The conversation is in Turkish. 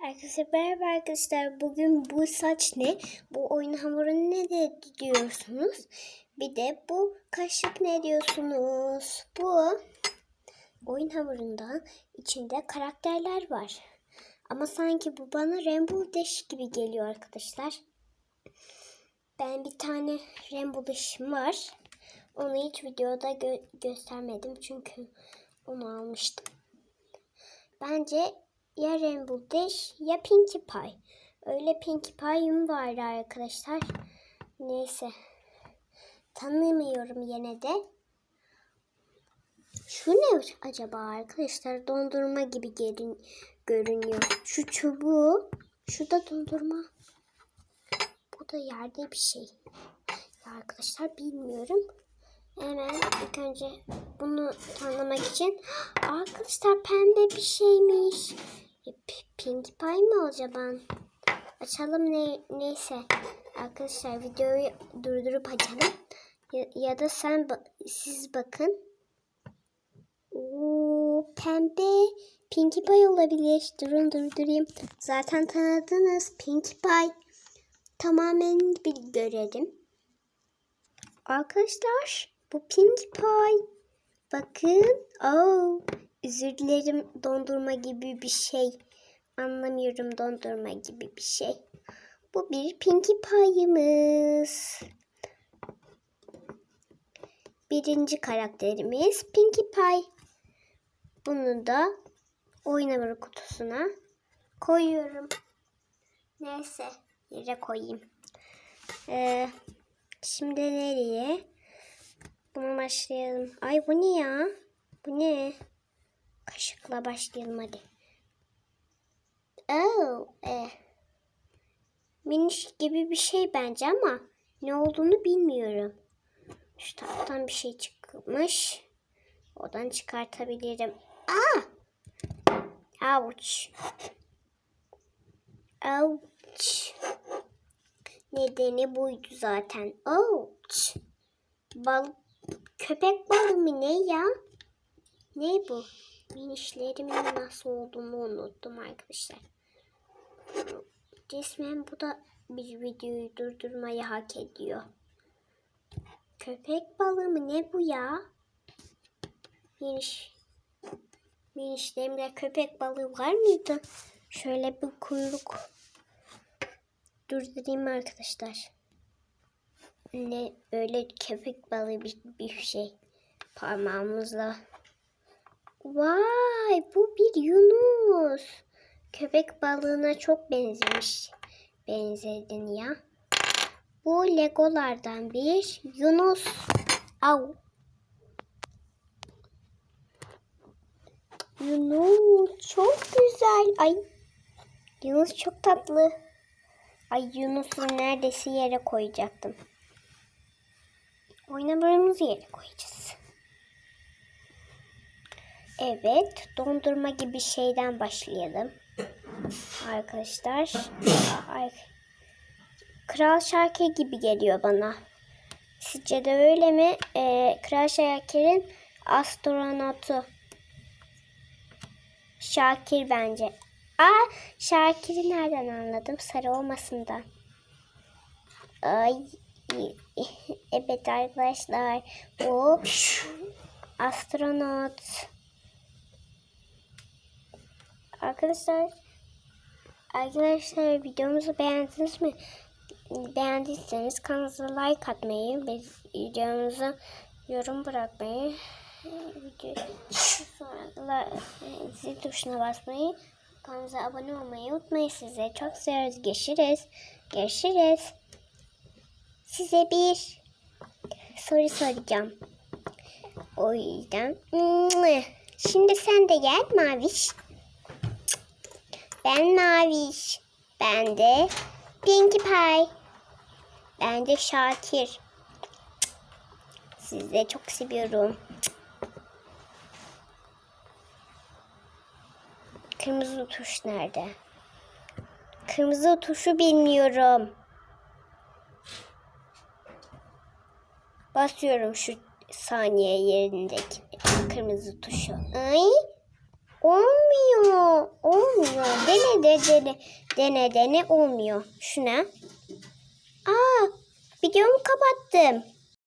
Arkadaşlar merhaba arkadaşlar. Bugün bu saç ne? Bu oyun hamuru ne de diyorsunuz? Bir de bu kaşık ne diyorsunuz? Bu oyun hamurunda içinde karakterler var. Ama sanki bu bana Rainbow Dash gibi geliyor arkadaşlar. Ben bir tane Rainbow Dash'im var. Onu hiç videoda gö- göstermedim çünkü onu almıştım. Bence ya Rainbow Dash ya Pinkie Pie. Öyle Pinkie Pie'ım vardı arkadaşlar. Neyse. Tanımıyorum yine de. Şu ne acaba arkadaşlar? Dondurma gibi gelin, görünüyor. Şu çubuğu. Şu da dondurma. Bu da yerde bir şey. Ya arkadaşlar bilmiyorum. Hemen ilk önce bunu tanımak için arkadaşlar pembe bir şeymiş. Pinkie Pie mi acaba? Açalım ne, neyse. Arkadaşlar videoyu durdurup açalım. Ya, ya da sen siz bakın. Oo, pembe Pinkie Pie olabilir. Durun durdurayım. Zaten tanıdınız Pinkie Pie. Tamamen bir görelim. Arkadaşlar bu Pinkie Pie. Bakın. Oh, özür dilerim dondurma gibi bir şey. Anlamıyorum dondurma gibi bir şey. Bu bir Pinkie Pie'ımız. Birinci karakterimiz Pinkie Pie. Bunu da oyun hamuru kutusuna koyuyorum. Neyse yere koyayım. Ee, şimdi nereye? Buna başlayalım. Ay bu ne ya? Bu ne? Kaşıkla başlayalım hadi. Oh, e. Miniş gibi bir şey bence ama ne olduğunu bilmiyorum. Şu taraftan bir şey çıkmış. Oradan çıkartabilirim. Aa! Ouch. Ouch. Nedeni buydu zaten. Ouch. Bal köpek balığı mı ne ya? Ne bu? Minişlerimin nasıl olduğunu unuttum arkadaşlar. Resmen bu da bir videoyu durdurmayı hak ediyor. Köpek balığı mı ne bu ya? Miniş. Minişlerimde köpek balığı var mıydı? Şöyle bir kuyruk. Durdurayım arkadaşlar. Ne öyle köpek balığı bir, bir şey. Parmağımızla. Vay bu bir Yunus. Köpek balığına çok benzemiş. Benzedin ya. Bu legolardan bir Yunus. Au. Yunus çok güzel. Ay. Yunus çok tatlı. Ay Yunus'u neredeyse yere koyacaktım. Oynalarımızı yere koyacağız. Evet, dondurma gibi şeyden başlayalım. Arkadaşlar, ay, Kral Şarkı gibi geliyor bana. Sizce de öyle mi? Ee, Kral Şakir'in astronotu. Şakir bence. Aa, Şakir'i nereden anladım? Sarı olmasından. Ay, evet arkadaşlar. Bu astronot. Arkadaşlar Arkadaşlar videomuzu beğendiniz mi? Beğendiyseniz kanalımıza like atmayı ve videomuza yorum bırakmayı sonra zil tuşuna basmayı kanalımıza abone olmayı unutmayın. Size çok seviyoruz. Görüşürüz. Görüşürüz. Size bir soru soracağım. O yüzden şimdi sen de gel Maviş. Ben Maviş. Ben de Pinkie Pie. Ben de Şakir. Sizi de çok seviyorum. Kırmızı tuş nerede? Kırmızı tuşu bilmiyorum. Basıyorum şu saniye yerindeki kırmızı tuşu. Ay. Olmuyor. Olmuyor. Dene de dene. Dene dene olmuyor. Şuna. Aa videomu kapattım.